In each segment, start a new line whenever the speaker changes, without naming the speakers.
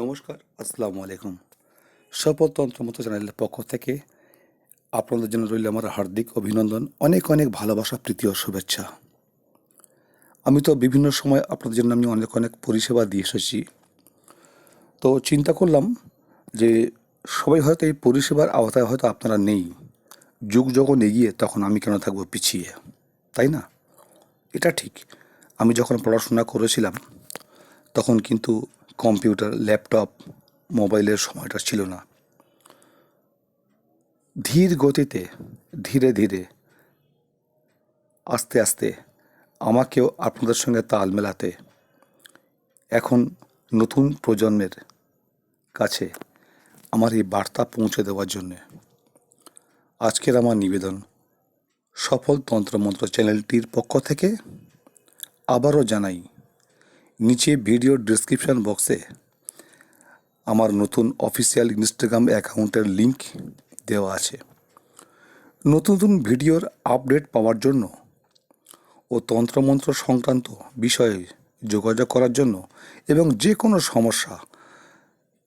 নমস্কার, আসসালামু আলাইকুম। শপথতন্ত্র মতো চ্যানেলের পক্ষ থেকে আপনাদের জন্য রইল আমার হার্দিক অভিনন্দন, অনেক অনেক ভালোবাসা, প্রীতি ও শুভেচ্ছা। আমি তো বিভিন্ন সময় আপনাদের জন্য আমি অনেক অনেক পরিষেবা দিয়ে এসেছি। তো চিন্তা করলাম যে সবাই হয়তো এই পরিষেবার আওতায় হয়তো আপনারা নেই। যুগ যখন এগিয়ে তখন আমি কেন থাকব পিছিয়ে? তাই না? এটা ঠিক। আমি যখন পড়াশোনা করেছিলাম, তখন কিন্তু কম্পিউটার, ল্যাপটপ, মোবাইলের সময়টা ছিল না। ধীর গতিতে, ধীরে ধীরে, আস্তে আস্তে আমাকেও আপনাদের সঙ্গে তাল মেলাতে, এখন নতুন প্রজন্মের কাছে আমার এই বার্তা পৌঁছে দেওয়ার জন্যে আজকের আমার নিবেদন সফল তন্ত্রমন্ত্র চ্যানেলটির পক্ষ থেকে আবারও জানাই নিচে ভিডিও ডিসক্রিপশন বক্সে আমার নতুন অফিসিয়াল ইনস্টাগ্রাম অ্যাকাউন্টের লিংক দেওয়া আছে। নতুন নতুন ভিডিওর আপডেট পাওয়ার জন্য ও তন্ত্রমন্ত্র সংক্রান্ত বিষয়ে যোগাযোগ করার জন্য এবং যে কোনো সমস্যা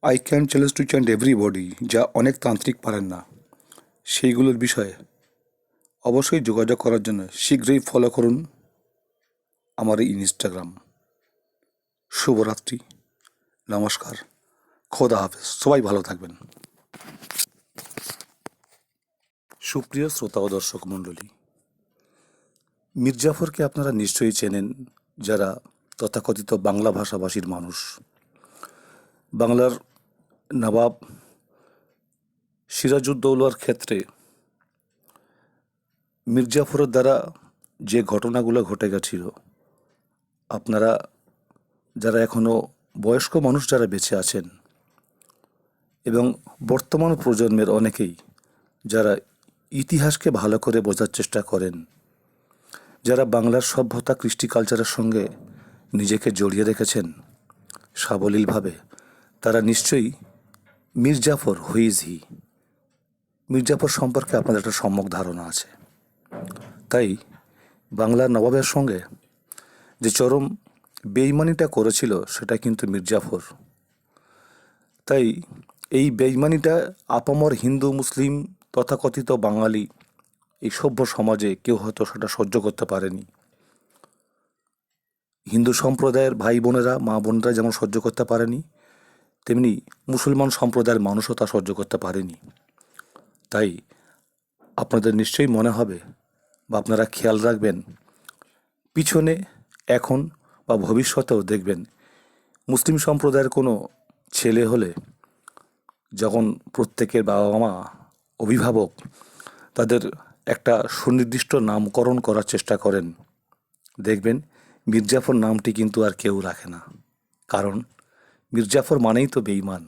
আই ক্যান চ্যালেঞ্জ টু চ্যান্ড এভরিবডি যা অনেক তান্ত্রিক পারেন না, সেইগুলোর বিষয়ে অবশ্যই যোগাযোগ করার জন্য শীঘ্রই ফলো করুন আমার এই ইনস্টাগ্রাম শুভরাত্রি। নমস্কার। খোদা হাফেজ। সবাই ভালো থাকবেন। সুপ্রিয় শ্রোতা ও দর্শক মণ্ডলী, মির্জাফরকে আপনারা নিশ্চয়ই চেনেন, যারা তথাকথিত বাংলা ভাষাভাষীর মানুষ। বাংলার নবাব সিরাজউদ্দৌলার ক্ষেত্রে মির্জাফরের দ্বারা যে ঘটনাগুলো ঘটে গেছিল, আপনারা যারা এখনও বয়স্ক মানুষ যারা বেঁচে আছেন এবং বর্তমান প্রজন্মের অনেকেই যারা ইতিহাসকে ভালো করে বোঝার চেষ্টা করেন, যারা বাংলার সভ্যতা কৃষ্টি কালচারের সঙ্গে নিজেকে জড়িয়ে রেখেছেন সাবলীলভাবে, তারা নিশ্চয়ই মির্জাফর হুইজ হি মির্জাফর সম্পর্কে আপনাদের একটা সম্যক ধারণা আছে। তাই বাংলার নবাবের সঙ্গে যে চরম বেইমানিটা করেছিল সেটা কিন্তু মির্জাফর। তাই এই বেইমানিটা আপামর হিন্দু, মুসলিম, তথাকথিত বাঙালি এই সভ্য সমাজে কেউ হয়তো সেটা সহ্য করতে পারেনি। হিন্দু সম্প্রদায়ের ভাই বোনেরা, মা বোনেরা যেমন সহ্য করতে পারেনি, তেমনি মুসলমান সম্প্রদায়ের মানুষও তা সহ্য করতে পারেনি। তাই আপনাদের নিশ্চয়ই মনে হবে বা আপনারা খেয়াল রাখবেন, পিছনে এখন বা ভবিষ্যতেও দেখবেন মুসলিম সম্প্রদায়ের কোনো ছেলে হলে যখন প্রত্যেকের বাবা মা অভিভাবক তাদের একটা সুনির্দিষ্ট নামকরণ করার চেষ্টা করেন, দেখবেন মির্জাফর নামটি কিন্তু আর কেউ রাখে না। কারণ মির্জাফর মানেই তো বেইমান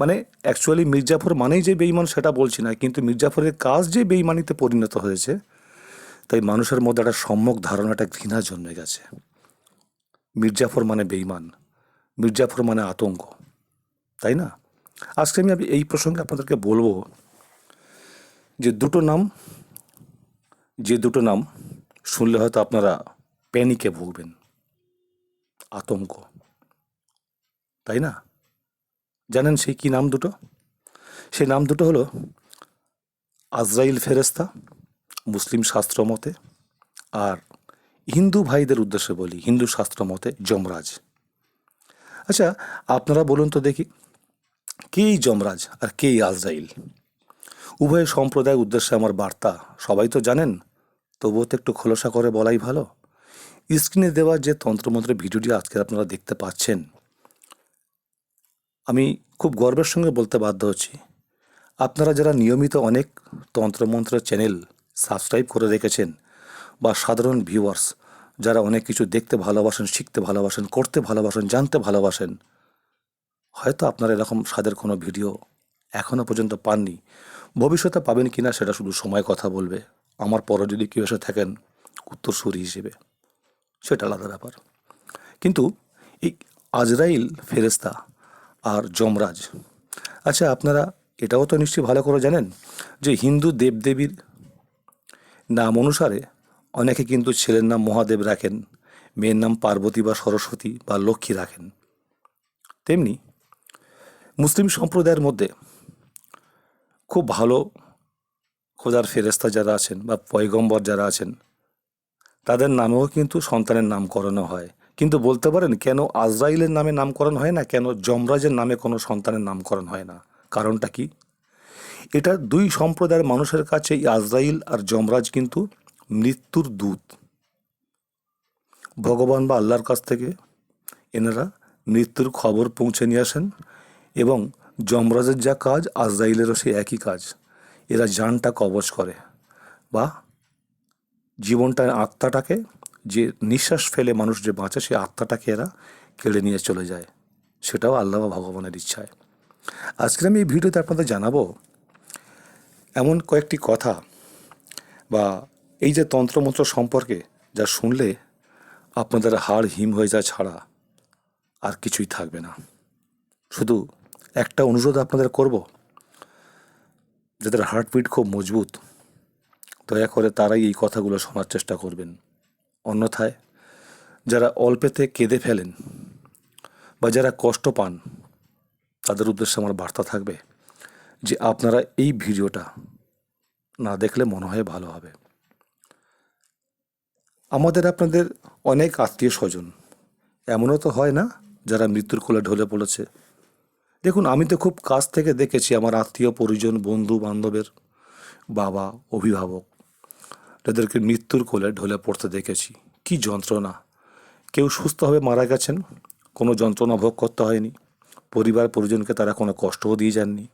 মানে অ্যাকচুয়ালি মির্জাফর মানেই যে বেইমান সেটা বলছি না, কিন্তু মির্জাফরের কাজ যে বেইমানিতে পরিণত হয়েছে তাই মানুষের মধ্যে একটা সম্যক ধারণাটা ঘৃণা জন্মে গেছে। মির্জাফর মানে বেইমান মির্জাফর মানে আতঙ্ক, তাই না? আজকে আমি এই প্রসঙ্গে আপনাদেরকে বলব যে দুটো নাম, যে দুটো নাম শুনলে হয়তো আপনারা প্যানিকে ভুগবেন। আতঙ্ক, তাই না? জানেন সেই কি নাম দুটো? সেই নাম দুটো হলো আজরাইল ফেরেস্তা মুসলিম শাস্ত্র মতে আর হিন্দু ভাইদের উদ্দেশ্যে বলি, হিন্দু শাস্ত্র মতে যমরাজ। আচ্ছা আপনারা বলুন তো দেখি, কে যমরাজ আর কে আজরাইল? উভয় সম্প্রদায়ের উদ্দেশ্যে আমার বার্তা, সবাই তো জানেন, তবুও তো একটু খোলসা করে বলাই ভালো। স্ক্রিনে দেওয়া যে তন্ত্রমন্ত্রের ভিডিওটি আজকে আপনারা দেখতে পাচ্ছেন, আমি খুব গর্বের সঙ্গে বলতে বাধ্য হচ্ছি। আপনারা যারা নিয়মিত অনেক তন্ত্রমন্ত্রের চ্যানেল সাবস্ক্রাইব করে রেখেছেন বা সাধারণ ভিউয়ার্স যারা অনেক কিছু দেখতে ভালোবাসেন, শিখতে ভালোবাসেন, করতে ভালোবাসেন, জানতে ভালোবাসেন, হয়তো আপনারা এরকম স্বাদের কোনো ভিডিও এখনও পর্যন্ত পাননি। ভবিষ্যতে পাবেন কি না সেটা শুধু সময় কথা বলবে। আমার পরে যদি কেউ এসে থাকেন উত্তরসূরি হিসেবে, সেটা আলাদা ব্যাপার। কিন্তু এই আজরাইল ফেরেস্তা আর যমরাজ আচ্ছা আপনারা এটাও তো নিশ্চয়ই ভালো করে জানেন যে হিন্দু দেবদেবীর নাম অনুসারে অনেকে কিন্তু ছেলের নাম মহাদেব রাখেন, মেয়ের নাম পার্বতী বা সরস্বতী বা লক্ষ্মী রাখেন। তেমনি মুসলিম সম্প্রদায়ের মধ্যে খুব ভালো খোদার ফেরেস্তা যারা আছেন বা পয়গম্বর যারা আছেন, তাদের নামেও কিন্তু সন্তানের নামকরণ হয়। কিন্তু বলতে পারেন, কেন আজরাইলের নামে নামকরণ হয় না, কেন যমরাজের নামে কোনো সন্তানের নামকরণ হয় না? কারণটা কি? এটা দুই সম্প্রদায়ের মানুষের কাছে আজরাইল আর যমরাজ কিন্তু মৃত্যুর দূত। ভগবান বা আল্লাহর কাছ থেকে এনারা মৃত্যুর খবর পৌঁছে নিয়ে আসেন এবং যমরাজের যা কাজ, আজরাইলেরও সেই একই কাজ। এরা জানটা কবচ করে বা জীবনটা আত্মাটাকে যে নিঃশ্বাস ফেলে মানুষ যে বাঁচে, সেই আত্মাটাকে এরা কেড়ে নিয়ে চলে যায়। সেটাও আল্লাহ বা ভগবানের ইচ্ছায়। আজকে আমি এই ভিডিওতে আপনাদের জানাব এমন কয়েকটি কথা বা এই যে তন্ত্রমন্ত্র সম্পর্কে যা শুনলে আপনাদের হাড় হিম হয়ে যায় ছাড়া আর কিছুই থাকবে না। শুধু একটা অনুরোধ আপনাদের করব, যাদের হার্টবিট খুব মজবুত, দয়া করে তারাই এই কথাগুলো শোনার চেষ্টা করবেন। অন্যথায় যারা অল্পেতে কেঁদে ফেলেন বা যারা কষ্ট পান, তাদের উদ্দেশ্যে আমার বার্তা থাকবে। যে আপনারা এই ভিডিওটা না দেখলে মনে হয় ভালো হবে। আমাদের আপনাদের অনেক আত্মীয় স্বজন, এমনও তো হয় না যারা মৃত্যুর কোলে ঢলে পড়েছে। দেখুন, আমি তো খুব কাছ থেকে দেখেছি আমার আত্মীয় পরিজন, বন্ধু বান্ধবের বাবা, অভিভাবক তাদেরকে মৃত্যুর কোলে ঢলে পড়তে দেখেছি। কি যন্ত্রণা! কেউ সুস্থভাবে মারা গেছেন, কোনো যন্ত্রণা ভোগ করতে হয়নি, পরিবার পরিজনকে তারা কোনো কষ্টও দিয়ে যাননি।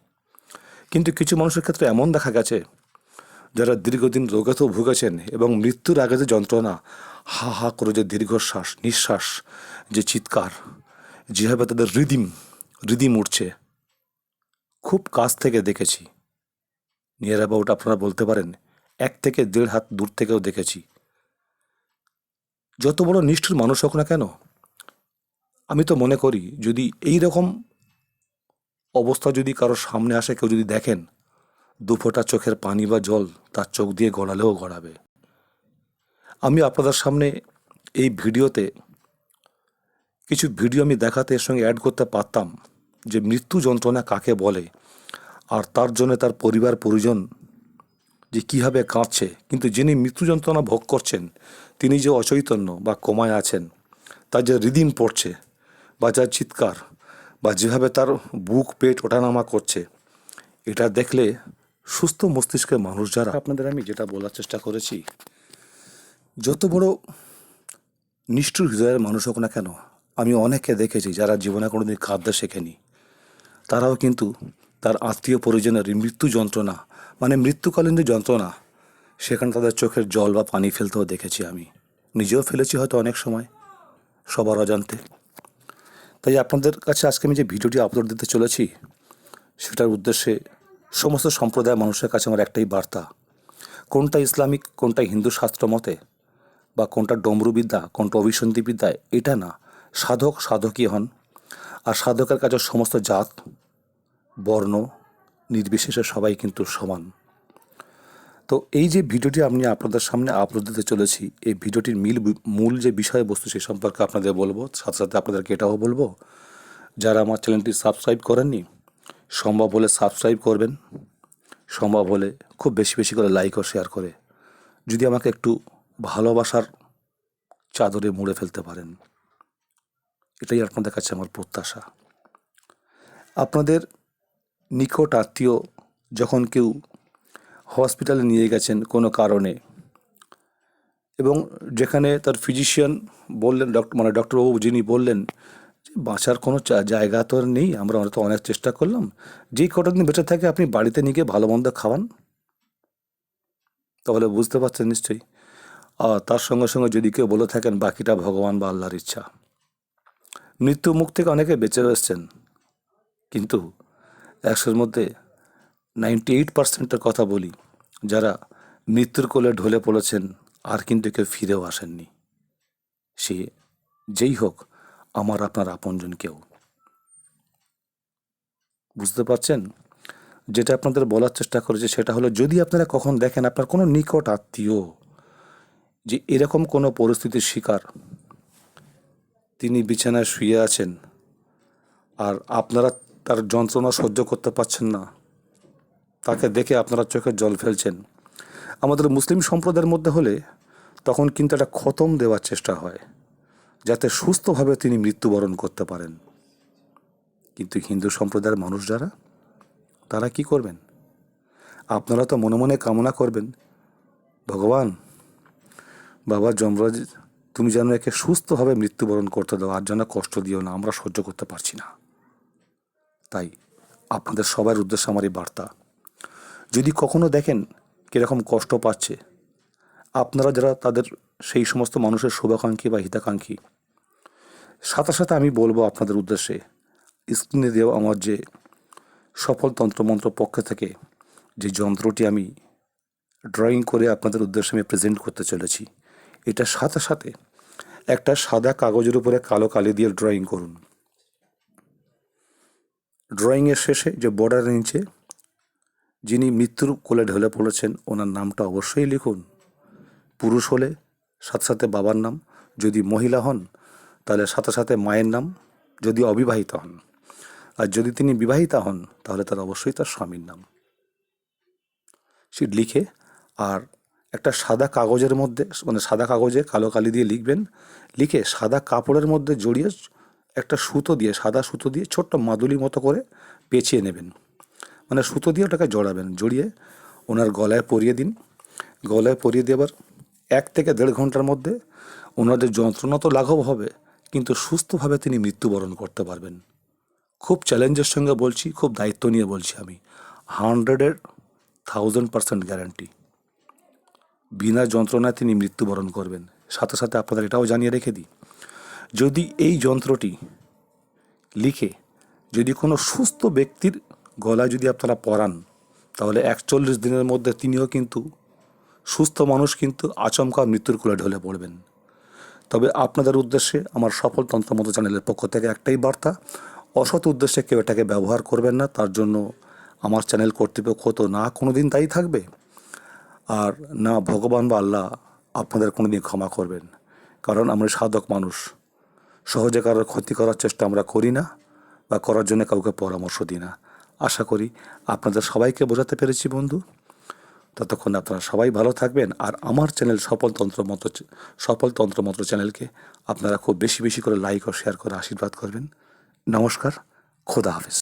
কিন্তু কিছু মানুষের ক্ষেত্রে এমন দেখা গেছে, যারা দীর্ঘদিন রোগেতেও ভুগেছেন এবং মৃত্যুর আগে যে যন্ত্রণা, হা হা করে যে দীর্ঘশ্বাস, নিঃশ্বাস, যে চিৎকার, যেভাবে তাদের রিদিম রিদিম উঠছে, খুব কাছ থেকে দেখেছি। নিয়ার অ্যাবাউট আপনারা বলতে পারেন, এক থেকে দেড় হাত দূর থেকেও দেখেছি। যত বড় নিষ্ঠুর মানুষ হোক না কেন, আমি তো মনে করি যদি এই রকম অবস্থা যদি কারোর সামনে আসে, কেউ যদি দেখেন, দু ফোঁটা চোখের পানি বা জল তার চোখ দিয়ে গড়ালেও গড়াবে। আমি আপনাদের সামনে এই ভিডিওতে কিছু ভিডিও আমি দেখাতে এর সঙ্গে অ্যাড করতে পারতাম যে মৃত্যু যন্ত্রণা কাকে বলে, আর তার জন্য তার পরিবার, পরিজন যে কীভাবে কাঁদছে। কিন্তু যিনি মৃত্যু যন্ত্রণা ভোগ করছেন, তিনি যে অচৈতন্য বা কমায় আছেন, তার যে রিদিম পড়ছে বা যার চিৎকার বা যেভাবে তার বুক পেট ওঠানামা করছে, এটা দেখলে সুস্থ মস্তিষ্কের মানুষ যারা, আপনাদের আমি যেটা বলার চেষ্টা করেছি, যত বড় নিষ্ঠুর হৃদয়ের মানুষ হোক না কেন, আমি অনেককে দেখেছি যারা জীবনে কোনোদিন কাঁদতে শেখেনি। তারাও কিন্তু তার আত্মীয় পরিজনের মৃত্যু যন্ত্রণা মানে মৃত্যুকালীন যে যন্ত্রণা, সেখানে তাদের চোখের জল বা পানি ফেলতেও দেখেছি আমি। নিজেও ফেলেছি হয়তো অনেক সময়, সবার অজান্তে। তাই আপনাদের কাছে আজকে আমি যে ভিডিওটি আপলোড দিতে চলেছি, সেটার উদ্দেশ্যে সমস্ত সম্প্রদায়ের মানুষের কাছে আমার একটাই বার্তা। কোনটা ইসলামিক, কোনটা হিন্দু শাস্ত্র মতে, বা কোনটা ডমরুবিদ্যা, কোনটা অভিসন্ধিবিদ্যা, এটা না। সাধক সাধকই হন। আর সাধকের কাছে সমস্ত জাত, বর্ণ, নির্বিশেষে সবাই কিন্তু সমান। তো এই যে ভিডিওটি আমি আপনাদের সামনে আপলোড দিতে চলেছি, এই ভিডিওটির মিল মূল যে বিষয়বস্তু সে সম্পর্কে আপনাদের বলব। সাথে সাথে আপনাদেরকে এটাও বলব, যারা আমার চ্যানেলটি সাবস্ক্রাইব করেননি, সম্ভব হলে সাবস্ক্রাইব করবেন, সম্ভব হলে খুব বেশি বেশি করে লাইক ও শেয়ার করে, যদি আমাকে একটু ভালোবাসার চাদরে মুড়ে ফেলতে পারেন। এটাই আপনাদের কাছে আমার প্রত্যাশা। আপনাদের নিকট আত্মীয় যখন কেউ হসপিটালে নিয়ে গেছেন কোনো কারণে। এবং যেখানে তার ফিজিশিয়ান বললেন ডক্টর মানে ডক্টরবাবু যিনি বললেন যে, বাঁচার কোনো জায়গা তো আর নেই, আমরা তো অনেক চেষ্টা করলাম। যেই কটা দিন বেঁচে থাকে, আপনি বাড়িতে নিয়ে গিয়ে ভালো মন্দ খাওয়ান। তাহলে বুঝতে পারছেন নিশ্চয়ই। আর তার সঙ্গে সঙ্গে যদি কেউ বলে থাকেন, বাকিটা ভগবান বা আল্লাহর ইচ্ছা। মৃত্যু মুখ থেকে অনেকে বেঁচে রয়েছেন কিন্তু, একশোর মধ্যে নাইনটি এইট পার্সেন্টের কথা বলি, যারা মৃত্যুর কোলে ঢলে পড়েছেন আর কিন্তু কেউ ফিরেও আসেননি। সে যেই হোক, আমার আপনার আপনজন কেউ। বুঝতে পারছেন? যেটা আপনাদের বলার চেষ্টা করেছে সেটা হলো, যদি আপনারা কখন দেখেন আপনার কোনো নিকট আত্মীয় যে এরকম কোনো পরিস্থিতির শিকার, তিনি বিছানায় শুয়ে আছেন আর আপনারা তার যন্ত্রণা সহ্য করতে পারছেন না তাকে দেখে আপনারা চোখের জল ফেলছেন। আমাদের মুসলিম সম্প্রদায়ের মধ্যে হলে তখন কিন্তু একটা খতম দেওয়ার চেষ্টা হয়, যাতে সুস্থভাবে তিনি মৃত্যুবরণ করতে পারেন। কিন্তু হিন্দু সম্প্রদায়ের মানুষ যারা, তারা কি করবেন? আপনারা তো মনে মনে কামনা করবেন, ভগবান, বাবা যমরাজ, তুমি যেন একে সুস্থভাবে মৃত্যুবরণ করতে দাও, আর যেন কষ্ট দিও না, আমরা সহ্য করতে পারছি না। তাই আপনাদের সবার উদ্দেশ্যে আমার এই বার্তা। যদি কখনো দেখেন কীরকম কষ্ট পাচ্ছে, আপনারা যারা তাদের সেই সমস্ত মানুষের শুভাকাঙ্ক্ষী বা হিতাকাঙ্ক্ষী, সাথে সাথে আমি বলব আপনাদের উদ্দেশ্যে, স্ক্রিনে দেওয়া আমার যে সফল তন্ত্রমন্ত্র পক্ষ থেকে যে যন্ত্রটি আমি ড্রয়িং করে আপনাদের উদ্দেশ্যে আমি প্রেজেন্ট করতে চলেছি, এটা সাথে সাথে একটা সাদা কাগজের উপরে কালো কালি দিয়ে ড্রয়িং করুন। ড্রয়িংয়ের শেষে যে বর্ডারের নিচে যিনি মৃত্যুর কোলে ঢলে পড়েছেন, ওনার নামটা অবশ্যই লিখুন। পুরুষ হলে সাথে সাথে বাবার নাম, যদি মহিলা হন, তাহলে সাথে সাথে মায়ের নাম, যদি অবিবাহিত হন। আর যদি তিনি বিবাহিতা হন, তাহলে তার অবশ্যই তার স্বামীর নাম। সে লিখে আর একটা সাদা কাগজের মধ্যে মানে সাদা কাগজে কালো কালি দিয়ে লিখবেন, লিখে সাদা কাপড়ের মধ্যে জড়িয়ে একটা সুতো দিয়ে, সাদা সুতো দিয়ে ছোট্ট মাদুলি মতো করে পেঁচিয়ে নেবেন। মানে সুতো দিয়ে ওটাকে জড়াবেন, জড়িয়ে ওনার গলায় পরিয়ে দিন। গলায় পরিয়ে দেওয়ার এক থেকে দেড় ঘণ্টার মধ্যে ওনাদের যন্ত্রণা তো লাঘব হবে, কিন্তু সুস্থভাবে তিনি মৃত্যুবরণ করতে পারবেন। খুব চ্যালেঞ্জের সঙ্গে বলছি, খুব দায়িত্ব নিয়ে বলছি আমি। হান্ড্রেডের থাউজেন্ড পার্সেন্ট গ্যারান্টি। বিনা যন্ত্রণায় তিনি মৃত্যুবরণ করবেন। সাথে সাথে আপনাদের এটাও জানিয়ে রেখে দিই, যদি এই যন্ত্রটি লিখে যদি কোনো সুস্থ ব্যক্তির গলায় যদি আপনারা পরান, তাহলে একচল্লিশ দিনের মধ্যে তিনিও কিন্তু সুস্থ মানুষ কিন্তু আচমকা মৃত্যুর কোলে ঢলে পড়বেন। তবে আপনাদের উদ্দেশ্যে আমার সফল তন্ত্রমত চ্যানেলের পক্ষ থেকে একটাই বার্তা, অসৎ উদ্দেশ্যে কেউ এটাকে ব্যবহার করবেন না, তার জন্য আমার চ্যানেল কর্তৃপক্ষ তো না কোনো দিন তাই থাকবে, আর না ভগবান বা আল্লাহ আপনাদের কোনো দিন ক্ষমা করবেন, কারণ আমরা সাধক মানুষ। সহজে কারোর ক্ষতি করার চেষ্টা আমরা করি না বা করার জন্য কাউকে পরামর্শ দিই না। আশা করি আপনাদের সবাইকে বোঝাতে পেরেছি, বন্ধু। ততক্ষণ আপনারা সবাই ভালো থাকবেন আর আমার চ্যানেল সফল তন্ত্রমন্ত্র সফল তন্ত্রমন্ত্র চ্যানেলকে আপনারা খুব বেশি বেশি করে লাইক ও শেয়ার করে আশীর্বাদ করবেন। নমস্কার, খোদা হাফেজ।